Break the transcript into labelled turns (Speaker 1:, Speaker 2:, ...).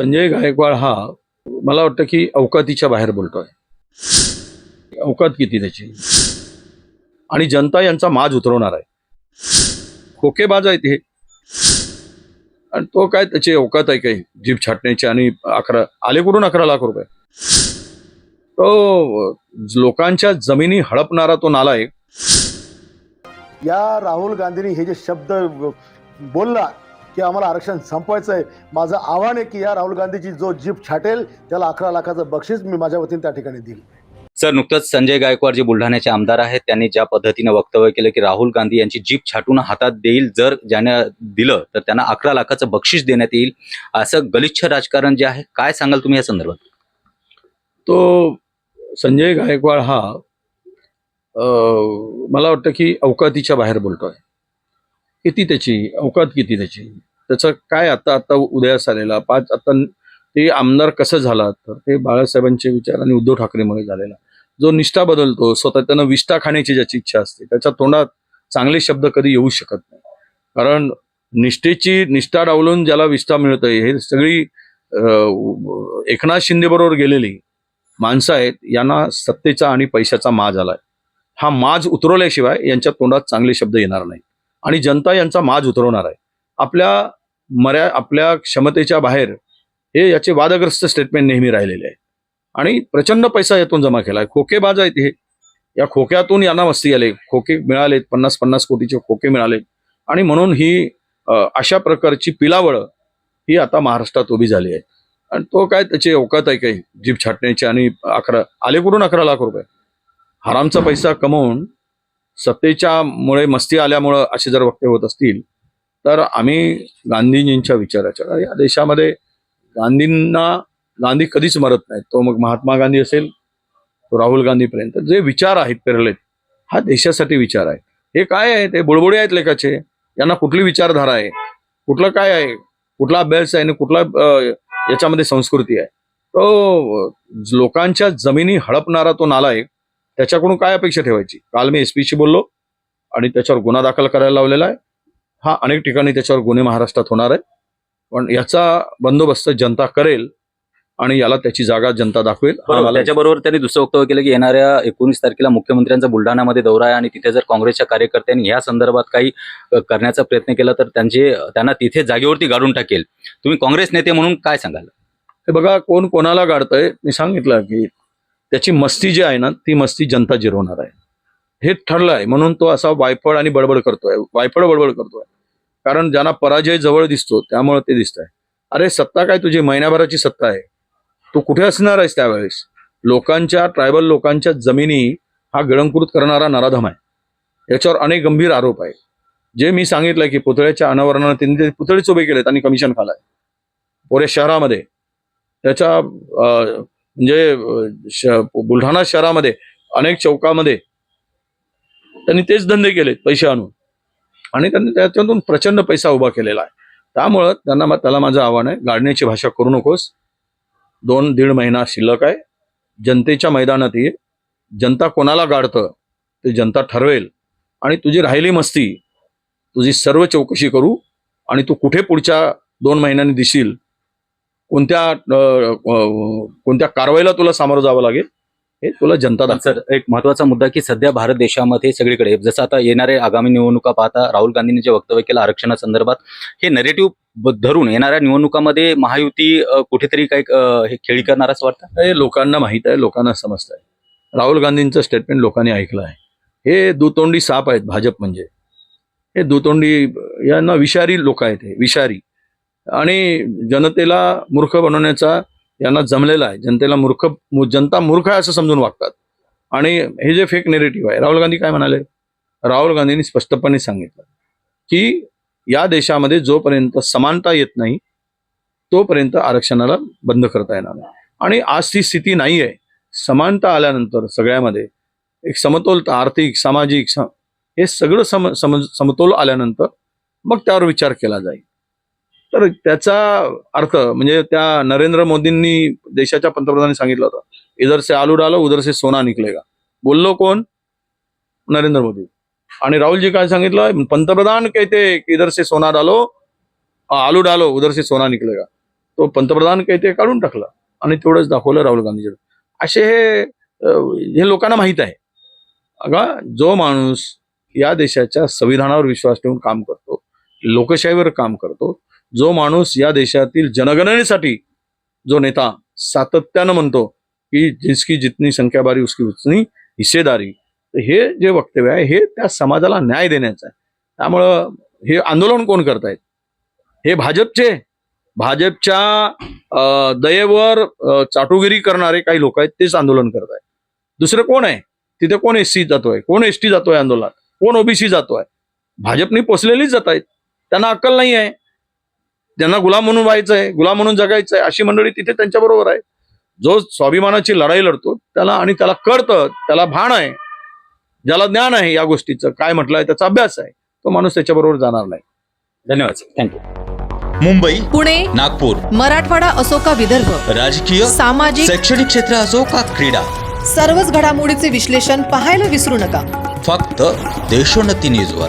Speaker 1: संजय गायकवाड हा मला वाटतं की अवकातीच्या बाहेर बोलतोय. अवकात किती त्याची? आणि जनता यांचा माज उतरवणार आहे. खोकेबाज आहेत हे. आणि तो काय त्याची अवकात आहे काही? जीप छाटण्याची आणि अकरा आले कुठून अकरा लाख रुपये? तो लोकांच्या जमिनी हडपणारा तो नालायक
Speaker 2: या राहुल गांधींनी हे जे शब्द बोलला की आम्हाला आरक्षण संपवायचं आहे माझं आव्हान आहे की या राहुल गांधीची जो जीप छाटेल त्याला अकरा लाखाचं बक्षीस मी माझ्या वतीने त्या ठिकाणी देईल.
Speaker 3: सर नुकतंच संजय गायकवाड जे बुलढाण्याचे आमदार आहेत त्यांनी ज्या पद्धतीनं वक्तव्य केलं की राहुल गांधी यांची जीप छाटून हातात देईल जर ज्याने दिलं तर त्यांना अकरा लाखाचं बक्षीस देण्यात येईल. असं गलिच्छ राजकारण जे आहे काय सांगाल तुम्ही या संदर्भात?
Speaker 1: तो संजय गायकवाड हा अं, मला वाटतं की अवकातीच्या बाहेर बोलतोय. किती त्याची अवकात किती त्याची? त्याचं काय आता आता उदयास आलेला? पाच आता ते आमदार कसं झाला? तर ते बाळासाहेबांचे विचार आणि उद्धव ठाकरेमुळे झालेला. जो निष्ठा बदलतो स्वतः त्यानं विष्ठा खाण्याची ज्याची इच्छा असते त्याच्या तोंडात चांगले शब्द कधी येऊ शकत नाही. कारण निष्ठेची निष्ठा डावलून ज्याला विष्ठा मिळतंय हे सगळी एकनाथ शिंदे बरोबर गेलेली माणसं आहेत यांना सत्तेचा आणि पैशाचा माज आलाय. हा माज उतरवल्याशिवाय यांच्या तोंडात चांगले शब्द येणार नाही आणि जनता यांचा माज उतरवणार आहे. आपल्या मर्या आपल्या क्षमतेच्या बाहेर हे याचे वादग्रस्त स्टेटमेंट नेहमी राहिलेले आहे आणि प्रचंड पैसा यातून जमा केला आहे. खोकेबाज आहेत हे. या खोक्यातून यांना मस्ती आले. खोके मिळालेत पन्नास पन्नास कोटीचे खोके मिळाले आणि म्हणून ही अशा प्रकारची पिलावळ ही आता महाराष्ट्रात उभी झाली आहे. आणि तो काय त्याची अवकात आहे काही? जीप छाटण्याची आणि अकरा आले कुठून अकरा लाख रुपये? हरामचा पैसा कमवून सत्तेच्या मुळे मस्ती आल्यामुळं असे जर वक्ते होत असतील तर आम्ही गांधीजींच्या विचाराच्या या देशामध्ये गांधींना गांधी कधीच मरत नाहीत. तो मग महात्मा गांधी असेल तो राहुल गांधीपर्यंत. जे विचार आहेत पेरलेत हा देशासाठी विचार आहे. हे काय आहे? ते बुडबुडे आहेत लेखाचे. यांना कुठली विचारधारा आहे? कुठलं काय आहे? कुठला अभ्यास आहे? आणि कुठला याच्यामध्ये संस्कृती आहे? तो लोकांच्या जमिनी हडपणारा तो नालायक त्याच्याकडून काय अपेक्षा ठेवायची? काल मी एस पीशी बोललो आणि त्याच्यावर गुन्हा दाखल करायला लावलेला आहे. हा अनेक ठिकाणी त्याच्यावर गुन्हे महाराष्ट्रात होणार आहे पण याचा बंदोबस्त जनता करेल आणि याला त्याची जागा जनता दाखवेल.
Speaker 3: त्याच्याबरोबर त्यांनी दुसरं वक्तव्य केलं की येणाऱ्या एकोणीस तारखेला मुख्यमंत्र्यांचा बुलढाण्यामध्ये दौरा आहे आणि तिथे जर काँग्रेसच्या कार्यकर्त्यांनी या संदर्भात काही करण्याचा प्रयत्न केला तर त्यांचे त्यांना तिथे जागेवरती गाडून टाकेल. तुम्ही काँग्रेस नेते म्हणून काय सांगाल?
Speaker 1: हे बघा कोण कोणाला गाडतंय? मी सांगितलं की त्याची मस्ती जी आहे ना ती मस्ती जनता जिरवणार आहे. हे ठरलं आहे म्हणून तो असा वायफळ आणि बडबड करतोय. वायफळ बडबड करतोय. कारण ज्यांना पराजय जवळ दिसतो त्यामुळे ते दिसत आहे अरे सत्ता काय तुझी? महिन्याभराची सत्ता आहे. तू कुठे असणार आहेस त्यावेळेस? लोकांच्या ट्रायबल लोकांच्या जमिनी हा गिळंकृत करणारा नराधम आहे. याच्यावर अनेक गंभीर आरोप आहे जे मी सांगितलंय की पुतळ्याच्या अनावरणानं त्यांनी ते पुतळेच उभे केलेत आणि कमिशन खालाय. पुरे शहरामध्ये. त्याच्या अं, म्हणजे श- बुलढाणा शहरामध्ये अनेक चौकामध्ये त्यांनी तेच धंदे केले पैसे आणून. आणि त्यांनी त्याच्यातून प्रचंड पैसा उभा केलेला आहे. त्यामुळं त्यांना त्याला माझं आव्हान आहे गाडण्याची भाषा करू नकोस. दोन दीड महिना शिल्लक आहे. जनतेच्या मैदानात ये. जनता कोणाला गाडतं ते जनता ठरवेल. आणि तुझी राहिली मस्ती तुझी सर्व चौकशी करू आणि तू कुठे पुढच्या दोन महिन्यांनी दिशील कोणत्या कोणत्या कारवाईला तुला सामोरं जावं लागेल हे तुला जनता
Speaker 3: सर एक महत्त्वाचा मुद्दा की सध्या भारत देशामध्ये सगळीकडे जसं आता येणाऱ्या आगामी निवडणुका पाहता राहुल गांधींनी जे वक्तव्य केलं आरक्षणासंदर्भात हे नेरेटिव्ह धरून येणाऱ्या निवडणुकामध्ये महायुती कुठेतरी काही हे खेळी करणार असं वाटतं?
Speaker 1: हे लोकांना माहीत आहे लोकांना समजत आहे. राहुल गांधींचं स्टेटमेंट लोकांनी ऐकलं आहे. हे दुतोंडी साप आहेत भाजप म्हणजे. हे दुतोंडी यांना विषारी लोक आहेत हे विषारी. आणि जनतेला मूर्ख बनवण्याचा यांना जमलेला आहे. जनतेला मूर्ख जनता मूर्ख आहे असं समजून वागतात. आणि हे जे फेक नेरेटिव्ह आहे राहुल गांधी काय म्हणाले? राहुल गांधींनी स्पष्टपणे सांगितलं की या देशामध्ये जोपर्यंत समानता येत नाही तोपर्यंत आरक्षणाला बंद करता येणार नाही. आणि आज ती स्थिती नाही आहे समानता आल्यानंतर सगळ्यामध्ये एक समतोलता आर्थिक सामाजिक हे सगळं सम सम समतोल आल्यानंतर मग त्यावर विचार केला जाईल. तर त्याचा अर्थ म्हणजे त्या नरेंद्र मोदींनी देशाच्या पंतप्रधानांनी सांगितलं होतं इधर से आलू डालो उधर से सोना निकलेगा. बोललो कोण? नरेंद्र मोदी. आणि राहुलजी काय सांगितलं? पंतप्रधान कहते की इधर से सोना डालो आलू डालो उधर से सोना निकलेगा. तो पंतप्रधान कहते काढून टाकला. आणि तेवढंच दाखवलं राहुल गांधीजी असे हे हे लोकांना माहीत आहे. अगा जो माणूस या देशाच्या संविधानावर विश्वास ठेवून काम करतो लोकशाहीवर काम करतो जो माणूस या देशातील जनगणनेसाठी जो नेता सातत्यानं म्हणतो की जिसकी जितनी संख्या बारी उसकी उचनी हिस्सेदारी हे जे वक्तव्य आहे हे त्या समाजाला न्याय देण्याचं आहे. त्यामुळं हे आंदोलन कोण करतायत? हे भाजपचे? भाजपच्या अं, दयेवर चाटुगिरी करणारे काही लोक आहेत तेच आंदोलन करत आहेत दुसरं कोण आहे? तिथे कोण एस सी जातोय? कोण एस टी जातोय आंदोलनात? कोण ओबीसी जातोय? भाजपनी पोचलेलीच जात आहेत त्यांना अक्कल नाही आहे त्यांना गुलाम म्हणून व्हायचं आहे गुलाम म्हणून जगायचं आहे अशी मंडळी तिथे त्यांच्या बरोबर आहे. जो स्वाभिमानाची लढाई लढतो त्याला आणि त्याला कळतं त्याला भान आहे ज्याला ज्ञान आहे या गोष्टीचं काय म्हटलं आहे त्याचा अभ्यास आहे तो माणूस त्याच्याबरोबर जाणार नाही.
Speaker 3: धन्यवाद थँक्यू
Speaker 4: मुंबई
Speaker 5: पुणे
Speaker 4: नागपूर
Speaker 5: मराठवाडा असो का विदर्भ
Speaker 4: राजकीय
Speaker 5: सामाजिक
Speaker 4: शैक्षणिक क्षेत्र असो का क्रीडा
Speaker 5: सर्वच घडामोडीचे विश्लेषण पाहायला विसरू नका.
Speaker 4: फक्त देशोन्नती न्यूजवर.